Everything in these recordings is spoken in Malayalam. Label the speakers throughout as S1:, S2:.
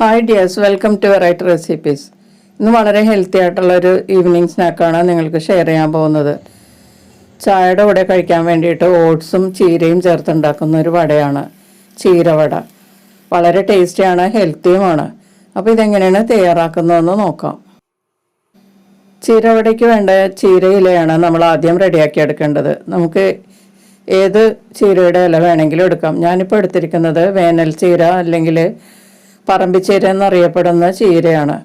S1: Hi dears welcome to variety recipes ഇന്ന് വളരെ ഹെൽത്തി ആയിട്ടുള്ള ഒരു ഈവനിങ് സ്നാക്കാണ് നിങ്ങൾക്ക് ഷെയർ ചെയ്യാൻ പോകുന്നത്. ചായയുടെ കൂടെ കഴിക്കാൻ വേണ്ടിയിട്ട് ഓട്സും ചീരയും ചേർത്തുണ്ടാക്കുന്ന ഒരു വടയാണ് ചീരവട. വളരെ ടേസ്റ്റിയാണ് ഹെൽത്തിയുമാണ് അപ്പോൾ ഇതെങ്ങനെയാണ് തയ്യാറാക്കുന്നതെന്ന് നോക്കാം. ചീരവടയ്ക്ക് വേണ്ട ചീരയിലയാണ് നമ്മൾ ആദ്യം റെഡിയാക്കി എടുക്കേണ്ടത്. നമുക്ക് ഏത് ചീരയുടെ ഇല വേണമെങ്കിലും എടുക്കാം. ഞാനിപ്പോൾ എടുത്തിരിക്കുന്നത് വേനൽ ചീര അല്ലെങ്കിൽ പറമ്പിച്ചീര എന്നറിയപ്പെടുന്ന ചീരയാണ്.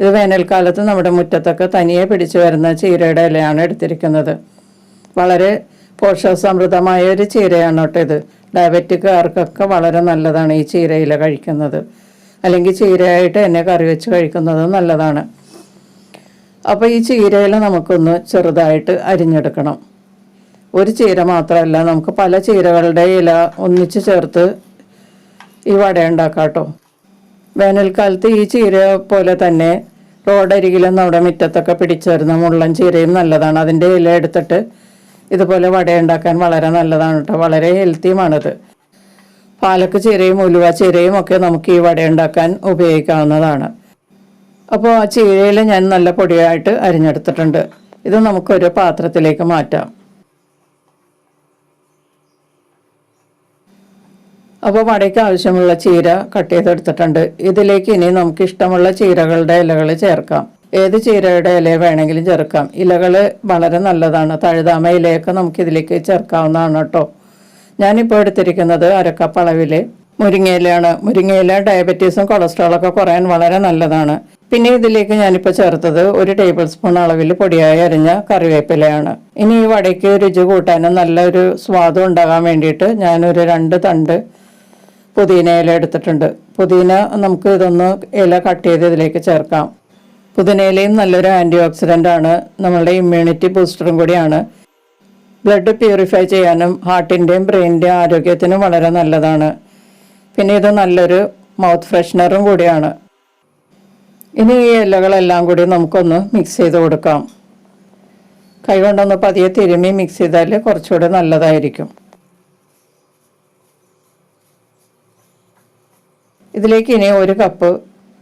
S1: ഇത് വേനൽക്കാലത്ത് നമ്മുടെ മുറ്റത്തൊക്കെ തനിയെ പിടിച്ചു വരുന്ന ചീരയുടെ ഇലയാണ് എടുത്തിരിക്കുന്നത്. വളരെ പോഷകസമൃദ്ധമായ ഒരു ചീരയാണ് കേട്ടോ ഇത്. ഡയബറ്റിക്കാർക്കൊക്കെ വളരെ നല്ലതാണ് ഈ ചീരയില കഴിക്കുന്നത്. അല്ലെങ്കിൽ ചീരയായിട്ട് എന്നെ കറി വെച്ച് കഴിക്കുന്നത് നല്ലതാണ്. അപ്പോൾ ഈ ചീരയില നമുക്കൊന്ന് ചെറുതായിട്ട് അരിഞ്ഞെടുക്കണം. ഒരു ചീര മാത്രമല്ല നമുക്ക് പല ചീരകളുടെ ഇല ഒന്നിച്ച് ചേർത്ത് ഈ വട ഉണ്ടാക്കാം കേട്ടോ. വേനൽക്കാലത്ത് ഈ ചീര പോലെ തന്നെ റോഡരികിലും നമ്മുടെ മുറ്റത്തൊക്കെ പിടിച്ചു വരുന്ന മുള്ളൻ ചീരയും നല്ലതാണ്. അതിന്റെ ഇല എടുത്തിട്ട് ഇതുപോലെ വടയുണ്ടാക്കാൻ വളരെ നല്ലതാണ് കേട്ടോ. വളരെ ഹെൽത്തിയുമാണിത്. പാലക്ക് ചീരയും ഉലുവ ചീരയും ഒക്കെ നമുക്ക് ഈ വടയുണ്ടാക്കാൻ ഉപയോഗിക്കാവുന്നതാണ്. അപ്പോൾ ആ ചീരയിൽ ഞാൻ നല്ല പൊടിയായിട്ട് അരിഞ്ഞെടുത്തിട്ടുണ്ട്. ഇത് നമുക്കൊരു പാത്രത്തിലേക്ക് മാറ്റാം. അപ്പോൾ വടയ്ക്ക് ആവശ്യമുള്ള ചീര കട്ട് ചെയ്തെടുത്തിട്ടുണ്ട്. ഇതിലേക്ക് ഇനി നമുക്ക് ഇഷ്ടമുള്ള ചീരകളുടെ ഇലകൾ ചേർക്കാം. ഏത് ചീരയുടെ ഇല വേണമെങ്കിലും ചേർക്കാം. ഇലകൾ വളരെ നല്ലതാണ്. തഴുതാമ ഇലയൊക്കെ നമുക്ക് ഇതിലേക്ക് ചേർക്കാവുന്നതാണ് കേട്ടോ. ഞാനിപ്പോൾ എടുത്തിരിക്കുന്നത് അരക്കപ്പ് അളവിൽ മുരിങ്ങയിലയാണ് മുരിങ്ങയില ഡയബറ്റീസും കൊളസ്ട്രോളൊക്കെ കുറയാൻ വളരെ നല്ലതാണ്. പിന്നെ ഇതിലേക്ക് ഞാനിപ്പോൾ ചേർത്തത് ഒരു ടേബിൾ സ്പൂൺ അളവിൽ പൊടിയായി അരിഞ്ഞ കറിവേപ്പിലയാണ്. ഇനി ഈ വടയ്ക്ക് രുചി കൂട്ടാനും നല്ലൊരു സ്വാദം ഉണ്ടാകാൻ വേണ്ടിയിട്ട് ഞാനൊരു രണ്ട് തണ്ട് പുതിന ഇല എടുത്തിട്ടുണ്ട്. പുതിന നമുക്ക് ഇതൊന്ന് ഇല കട്ട് ചെയ്ത് ഇതിലേക്ക് ചേർക്കാം. പുതിനയിലയും നല്ലൊരു ആന്റി ഓക്സിഡന്റ് ആണ്. നമ്മളുടെ ഇമ്മ്യൂണിറ്റി ബൂസ്റ്ററും കൂടിയാണ്. ബ്ലഡ് പ്യൂരിഫൈ ചെയ്യാനും ഹാർട്ടിന്റെയും ബ്രെയിനിന്റെയും ആരോഗ്യത്തിനും വളരെ നല്ലതാണ്. പിന്നെ ഇത് നല്ലൊരു മൗത്ത് ഫ്രഷ്നറും കൂടിയാണ്. ഇനി ഈ ഇലകളെല്ലാം കൂടി നമുക്കൊന്ന് മിക്സ് ചെയ്ത് കൊടുക്കാം. കൈകൊണ്ടൊന്ന് പതിയെ തിരുമ്മി മിക്സ് ചെയ്താൽ കുറച്ചുകൂടെ നല്ലതായിരിക്കും. ഇതിലേക്ക് ഇനി ഒരു കപ്പ്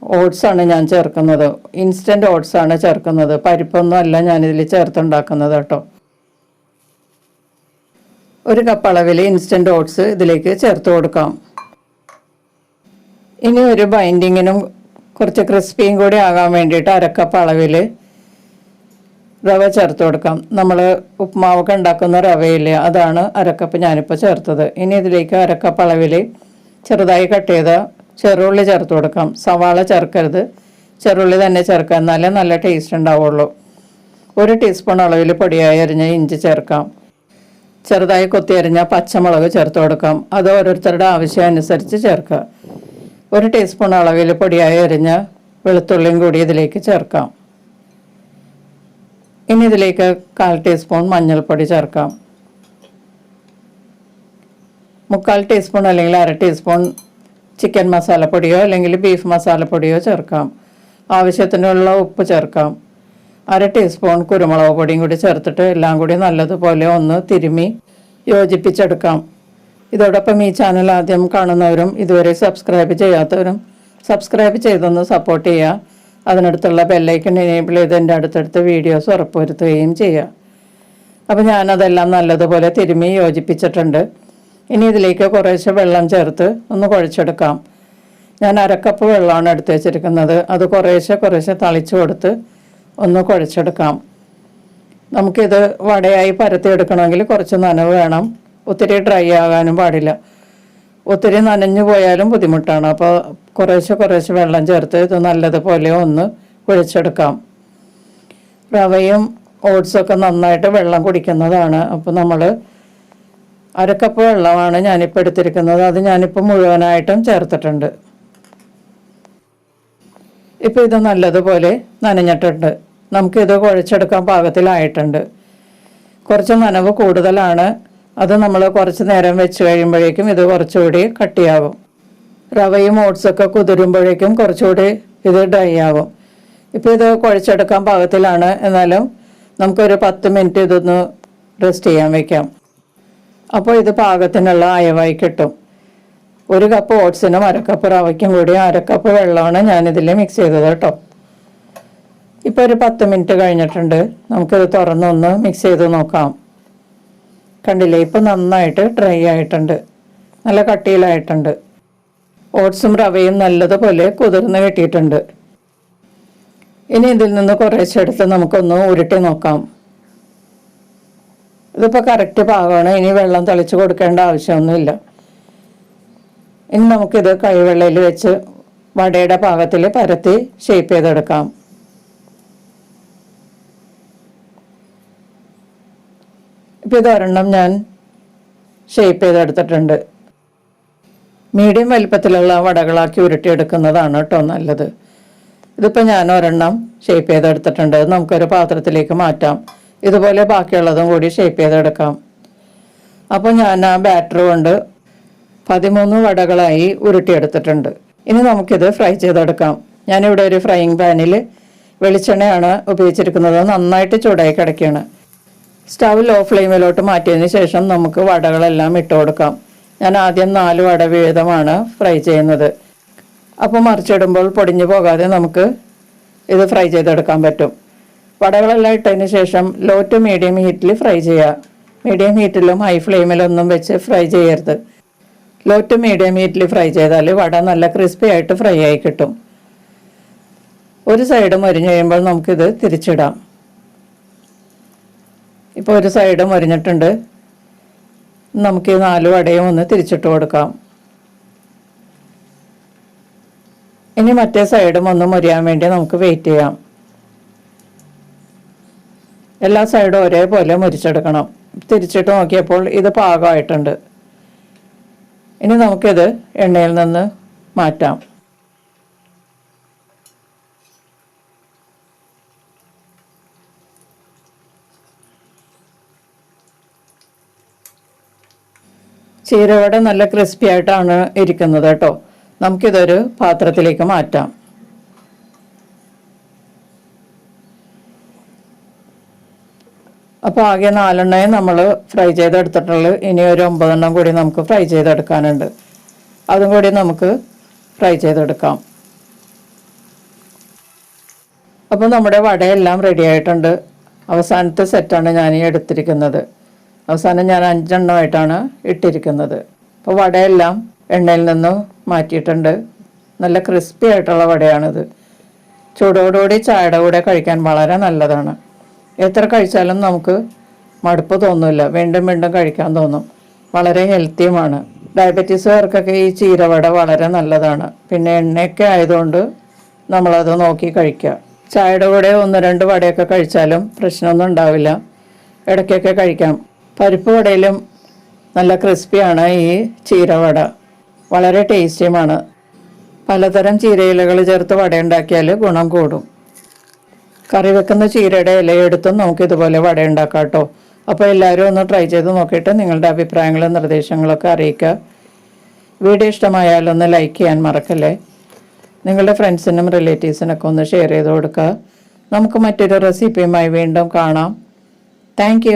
S1: ഓട്സാണ് ഞാൻ ചേർക്കുന്നത്. ഇൻസ്റ്റന്റ് ഓട്സാണ് ചേർക്കുന്നത്. പരിപ്പൊന്നും അല്ല ഞാനിതിൽ ചേർത്തുണ്ടാക്കുന്നത് കേട്ടോ. ഒരു കപ്പ് അളവിൽ ഇൻസ്റ്റന്റ് ഓട്സ് ഇതിലേക്ക് ചേർത്ത് കൊടുക്കാം. ഇനി ഒരു ബൈൻഡിങ്ങിനും കുറച്ച് ക്രിസ്പിയും കൂടി ആകാൻ വേണ്ടിയിട്ട് അരക്കപ്പ് അളവിൽ റവ ചേർത്ത് കൊടുക്കാം. നമ്മൾ ഉപ്മാവൊക്കെ ഉണ്ടാക്കുന്ന റവയില്ലേ അതാണ് അരക്കപ്പ് ഞാനിപ്പോൾ ചേർത്തത്. ഇനി ഇതിലേക്ക് അരക്കപ്പ് അളവിൽ ചെറുതായി കട്ട് ചെയ്ത ചെറുള്ളി ചേർത്ത് കൊടുക്കാം. സവാള ചേർക്കരുത്. ചെറുള്ളി തന്നെ ചേർക്കുക. എന്നാലേ നല്ല ടേസ്റ്റ് ഉണ്ടാവുള്ളൂ. ഒരു ടീസ്പൂൺ അളവിൽ പൊടിയായി അരിഞ്ഞ ഇഞ്ചി ചേർക്കാം. ചെറുതായി കൊത്തി അരിഞ്ഞ പച്ചമുളക് ചേർത്ത് കൊടുക്കാം. അത് ഓരോരുത്തരുടെ ആവശ്യം അനുസരിച്ച് ചേർക്കുക. ഒരു ടീസ്പൂൺ അളവിൽ പൊടിയായി അരിഞ്ഞ വെളുത്തുള്ളിയും കൂടി ഇതിലേക്ക് ചേർക്കാം. ഇനി ഇതിലേക്ക് കാൽ ടീസ്പൂൺ മഞ്ഞൾപ്പൊടി ചേർക്കാം. മുക്കാൽ ടീസ്പൂൺ അല്ലെങ്കിൽ അര ടീസ്പൂൺ ചിക്കൻ മസാലപ്പൊടിയോ അല്ലെങ്കിൽ ബീഫ് മസാലപ്പൊടിയോ ചേർക്കാം. ആവശ്യത്തിനുള്ള ഉപ്പ് ചേർക്കാം. അര ടീസ്പൂൺ കുരുമുളക് പൊടിയും കൂടി ചേർത്തിട്ട് എല്ലാം കൂടി നല്ലതുപോലെ ഒന്ന് തിരുമി യോജിപ്പിച്ചെടുക്കാം. ഇതോടൊപ്പം ഈ ചാനൽ ആദ്യം കാണുന്നവരും ഇതുവരെ സബ്സ്ക്രൈബ് ചെയ്യാത്തവരും സബ്സ്ക്രൈബ് ചെയ്തൊന്ന് സപ്പോർട്ട് ചെയ്യുക. അതിനടുത്തുള്ള ബെല്ലൈക്കൺ എനേബിൾ ചെയ്ത് എന്റെ അടുത്തടുത്ത് വീഡിയോസ് ഉറപ്പുവരുത്തുകയും ചെയ്യുക. അപ്പോൾ ഞാനതെല്ലാം നല്ലതുപോലെ തിരുമി യോജിപ്പിച്ചിട്ടുണ്ട്. ഇനി ഇതിലേക്ക് കുറേശ്ശെ വെള്ളം ചേർത്ത് ഒന്ന് കുഴച്ചെടുക്കാം. ഞാൻ അരക്കപ്പ് വെള്ളമാണ് എടുത്ത് വെച്ചിരിക്കുന്നത്. അത് കുറേശ്ശെ കുറേശ്ശെ തളിച്ചു കൊടുത്ത് ഒന്ന് കുഴച്ചെടുക്കാം. നമുക്കിത് വടയായി പരത്തിയെടുക്കണമെങ്കിൽ കുറച്ച് നനവ് വേണം. ഒത്തിരി ഡ്രൈ ആകാനും പാടില്ല. ഒത്തിരി നനഞ്ഞു പോയാലും ബുദ്ധിമുട്ടാണ്. അപ്പോൾ കുറേശ്ശെ കുറേശ്ശെ വെള്ളം ചേർത്ത് ഇത് നല്ലതുപോലെ ഒന്ന് കുഴച്ചെടുക്കാം. റവയും ഓട്സൊക്കെ നന്നായിട്ട് വെള്ളം കുടിക്കുന്നതാണ്. അപ്പോൾ നമ്മൾ അരക്കപ്പ് വെള്ളമാണ് ഞാനിപ്പോൾ എടുത്തിരിക്കുന്നത്. അത് ഞാനിപ്പോൾ മുഴുവനായിട്ടും ചേർത്തിട്ടുണ്ട്. ഇപ്പോൾ ഇത് നല്ലതുപോലെ നനഞ്ഞിട്ടുണ്ട്. നമുക്കിത് കുഴച്ചെടുക്കാൻ പാകത്തിലായിട്ടുണ്ട്. കുറച്ച് നനവ് കൂടുതലാണ്. അത് നമ്മൾ കുറച്ച് നേരം വെച്ച് കഴിയുമ്പോഴേക്കും ഇത് കുറച്ചുകൂടി കട്ടിയാവും. റവയും ഓട്സൊക്കെ കുതിരുമ്പോഴേക്കും കുറച്ചുകൂടി ഇത് ഡ്രൈ ആവും. ഇപ്പോൾ ഇത് കുഴച്ചെടുക്കാൻ പാകത്തിലാണ്. എന്നാലും നമുക്കൊരു പത്ത് മിനിറ്റ് ഇതൊന്ന് റെസ്റ്റ് ചെയ്യാൻ വെക്കാം. അപ്പോൾ ഇത് പാകത്തിനുള്ള അയവായി കിട്ടും. ഒരു കപ്പ് ഓട്സിനും അരക്കപ്പ് റവയ്ക്കും കൂടി അരക്കപ്പ് വെള്ളമാണ് ഞാനിതിൽ മിക്സ് ചെയ്തത് കേട്ടോ. ഇപ്പോൾ ഒരു പത്ത് മിനിറ്റ് കഴിഞ്ഞിട്ടുണ്ട്. നമുക്കിത് തുറന്നൊന്ന് മിക്സ് ചെയ്ത് നോക്കാം. കണ്ടില്ലേ ഇപ്പം നന്നായിട്ട് ഡ്രൈ ആയിട്ടുണ്ട്. നല്ല കട്ടിയിലായിട്ടുണ്ട്. ഓട്സും റവയും നല്ലതുപോലെ കുതിർന്ന് കിട്ടിയിട്ടുണ്ട്. ഇനി ഇതിൽ നിന്ന് കുറേശ്ശെടുത്ത് നമുക്കൊന്ന് ഉരുട്ടി നോക്കാം. ഇതിപ്പോൾ കറക്റ്റ് പാകമാണ്. ഇനി വെള്ളം തളിച്ച് കൊടുക്കേണ്ട ആവശ്യമൊന്നുമില്ല. ഇനി നമുക്കിത് കൈവെള്ളയിൽ വെച്ച് വടയുടെ പാകത്തിൽ പരത്തി ഷേപ്പ് ചെയ്തെടുക്കാം. ഇപ്പം ഇതൊരെണ്ണം ഞാൻ ഷേപ്പ് ചെയ്തെടുത്തിട്ടുണ്ട്. മീഡിയം വലിപ്പത്തിലുള്ള വടകളാക്കി ഉരുട്ടിയെടുക്കുന്നതാണ് കേട്ടോ നല്ലത്. ഇതിപ്പോൾ ഞാൻ ഒരെണ്ണം ഷേപ്പ് ചെയ്തെടുത്തിട്ടുണ്ട്. നമുക്കൊരു പാത്രത്തിലേക്ക് മാറ്റാം. ഇതുപോലെ ബാക്കിയുള്ളതും കൂടി ഷേപ്പ് ചെയ്തെടുക്കാം. അപ്പോൾ ഞാൻ ആ ബാറ്റർ കൊണ്ട് പതിമൂന്ന് വടകളായി ഉരുട്ടിയെടുത്തിട്ടുണ്ട്. ഇനി നമുക്കിത് ഫ്രൈ ചെയ്തെടുക്കാം. ഞാനിവിടെ ഒരു ഫ്രൈയിങ് പാനിൽ വെളിച്ചെണ്ണയാണ് ഉപയോഗിച്ചിരിക്കുന്നത്. നന്നായിട്ട് ചൂടായി കിടക്കുകയാണ്. സ്റ്റവ് ലോ ഫ്ലെയിമിലോട്ട് മാറ്റിയതിന് ശേഷം നമുക്ക് വടകളെല്ലാം ഇട്ട് കൊടുക്കാം. ഞാൻ ആദ്യം നാല് വട വീതമാണ് ഫ്രൈ ചെയ്യുന്നത്. അപ്പോൾ മറിച്ചിടുമ്പോൾ പൊടിഞ്ഞു പോകാതെ നമുക്ക് ഇത് ഫ്രൈ ചെയ്തെടുക്കാൻ പറ്റും. വടകളെല്ലാം ഇട്ടതിന് ശേഷം ലോ ടു മീഡിയം ഹീറ്റിൽ ഫ്രൈ ചെയ്യുക മീഡിയം ഹീറ്റിലും ഹൈ ഫ്ലെയിമിലൊന്നും വെച്ച് ഫ്രൈ ചെയ്യരുത്. ലോ ടു മീഡിയം ഹീറ്റിൽ ഫ്രൈ ചെയ്താൽ വട നല്ല ക്രിസ്പി ആയിട്ട് ഫ്രൈ ആയി കിട്ടും. ഒരു സൈഡ് മരിഞ്ഞ് കഴിയുമ്പോൾ നമുക്കിത് തിരിച്ചിടാം. ഇപ്പോൾ ഒരു സൈഡ് മരിഞ്ഞിട്ടുണ്ട്. നമുക്ക് ഈ നാല് വടയും ഒന്ന് തിരിച്ചിട്ട് കൊടുക്കാം. ഇനി മറ്റേ സൈഡും ഒന്ന് മുരിയാൻ വേണ്ടി നമുക്ക് വെയിറ്റ് ചെയ്യാം. എല്ലാ സൈഡും ഒരേപോലെ മുരിച്ചെടുക്കണം. തിരിച്ചിട്ട് നോക്കിയപ്പോൾ ഇത് പാകമായിട്ടുണ്ട്. ഇനി നമുക്കിത് എണ്ണയിൽ നിന്ന് മാറ്റാം. ചീരവട നല്ല ക്രിസ്പി ആയിട്ടാണ് ഇരിക്കുന്നത് കേട്ടോ. നമുക്കിതൊരു പാത്രത്തിലേക്ക് മാറ്റാം. അപ്പോൾ ആകെ നാലെണ്ണയും നമ്മൾ ഫ്രൈ ചെയ്തെടുത്തിട്ടുള്ളൂ ഇനി ഒരു ഒമ്പതെണ്ണം കൂടി നമുക്ക് ഫ്രൈ ചെയ്തെടുക്കാനുണ്ട്. അതും കൂടി നമുക്ക് ഫ്രൈ ചെയ്തെടുക്കാം. അപ്പോൾ നമ്മുടെ വടയെല്ലാം റെഡി ആയിട്ടുണ്ട്. അവസാനത്തെ സെറ്റാണ് ഞാൻ എടുത്തിരിക്കുന്നത്. അവസാനം ഞാൻ അഞ്ചെണ്ണമായിട്ടാണ് ഇട്ടിരിക്കുന്നത്. അപ്പോൾ വടയെല്ലാം എണ്ണയിൽ നിന്ന് മാറ്റിയിട്ടുണ്ട്. നല്ല ക്രിസ്പി ആയിട്ടുള്ള വടയാണിത്. ചൂടോടുകൂടി ചായയുടെ കൂടെ കഴിക്കാൻ വളരെ നല്ലതാണ്. എത്ര കഴിച്ചാലും നമുക്ക് മടുപ്പ് തോന്നില്ല. വീണ്ടും വീണ്ടും കഴിക്കാൻ തോന്നും. വളരെ ഹെൽത്തിയുമാണ്. ഡയബറ്റീസുകാർക്കൊക്കെ ഈ ചീരവട വളരെ നല്ലതാണ്. പിന്നെ എണ്ണയൊക്കെ ആയതുകൊണ്ട് നമ്മളത് നോക്കി കഴിക്കുക. ചായയുടെ കൂടെ ഒന്ന് രണ്ട് വടയൊക്കെ കഴിച്ചാലും പ്രശ്നമൊന്നും ഉണ്ടാവില്ല. ഇടയ്ക്കൊക്കെ കഴിക്കാം. പരിപ്പ് വടയിലും നല്ല ക്രിസ്പിയാണ് ഈ ചീരവട. വളരെ ടേസ്റ്റിയുമാണ്. പലതരം ചീരയിലകൾ ചേർത്ത് വട ഉണ്ടാക്കിയാൽ ഗുണം കൂടും. കറി വെക്കുന്ന ചീരയുടെ ഇലയെടുത്തും നമുക്ക് ഇതുപോലെ വട ഉണ്ടാക്കാം കേട്ടോ അപ്പോൾ എല്ലാവരും ഒന്ന് ട്രൈ ചെയ്ത് നോക്കിയിട്ട് നിങ്ങളുടെ അഭിപ്രായങ്ങളും നിർദ്ദേശങ്ങളൊക്കെ അറിയിക്കുക. വീഡിയോ ഇഷ്ടമായാലൊന്ന് ലൈക്ക് ചെയ്യാൻ മറക്കല്ലേ. നിങ്ങളുടെ ഫ്രണ്ട്സിനും റിലേറ്റീവ്സിനൊക്കെ ഒന്ന് ഷെയർ ചെയ്ത് കൊടുക്കുക. നമുക്ക് മറ്റൊരു റെസിപ്പിയുമായി വീണ്ടും കാണാം. താങ്ക്